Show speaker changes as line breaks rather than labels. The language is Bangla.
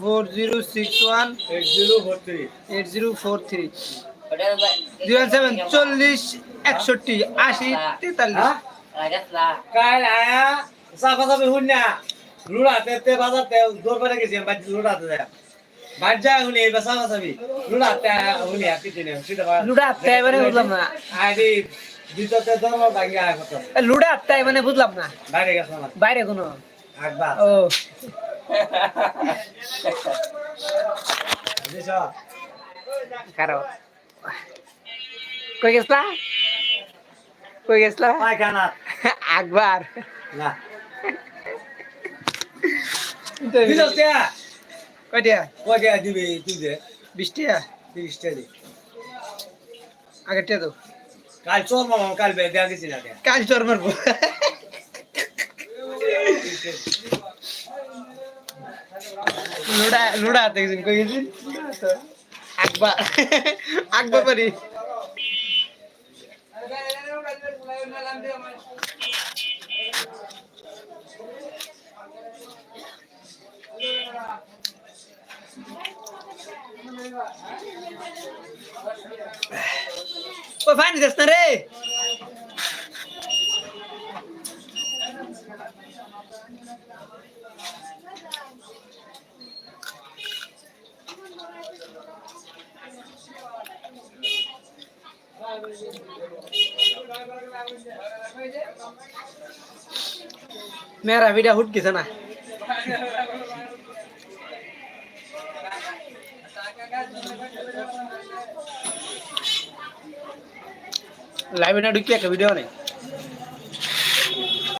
Four zero six one
eight zero four three
eight zero four three zero seven চল্লিশ একষট্টি আশি তেতাল্লিশ
হ্যাঁ কাল আয়া সাফা সাফি হুন না লুড়াতে তে বাজাতে দৌড় করে গেছি বাড়ি লুড়াতে যায় যায় হুনি সাফা সাফি লুড়াতে হুনি আর কিছু নেই সেটা
লুডা আত্মায় মানে বুঝলাম না
আইডি দ্বিতীয়তে ধর্ম ভাঙ্গে আয় কত
এ, লুডা আত্মায় মানে বুঝলাম না
বাইরে গেছে আমার
বাইরে কোনো
একবার
ও কারও। কই গেছলা? কই গেছলা?
পায়খানা।
একবার
না। দিছস কে
কয়টিয়া
কয়টা? দিবি তুই দে
বিশটিয়া
তিরিশটা দি।
আগেরটিয়া তো।
কাল চোর মামা কাল বে দেয়া গেছি না কে
কাজ তোর মারবো লুডা লুডা হাতে গেছেন কই গেছেন একবার একবার পারি ও ফাইন না রে? মেয়েরা ভিডিও হুট গেছে না? লাইভে না ঢুকিয়ে একটা ভিডিও নেই?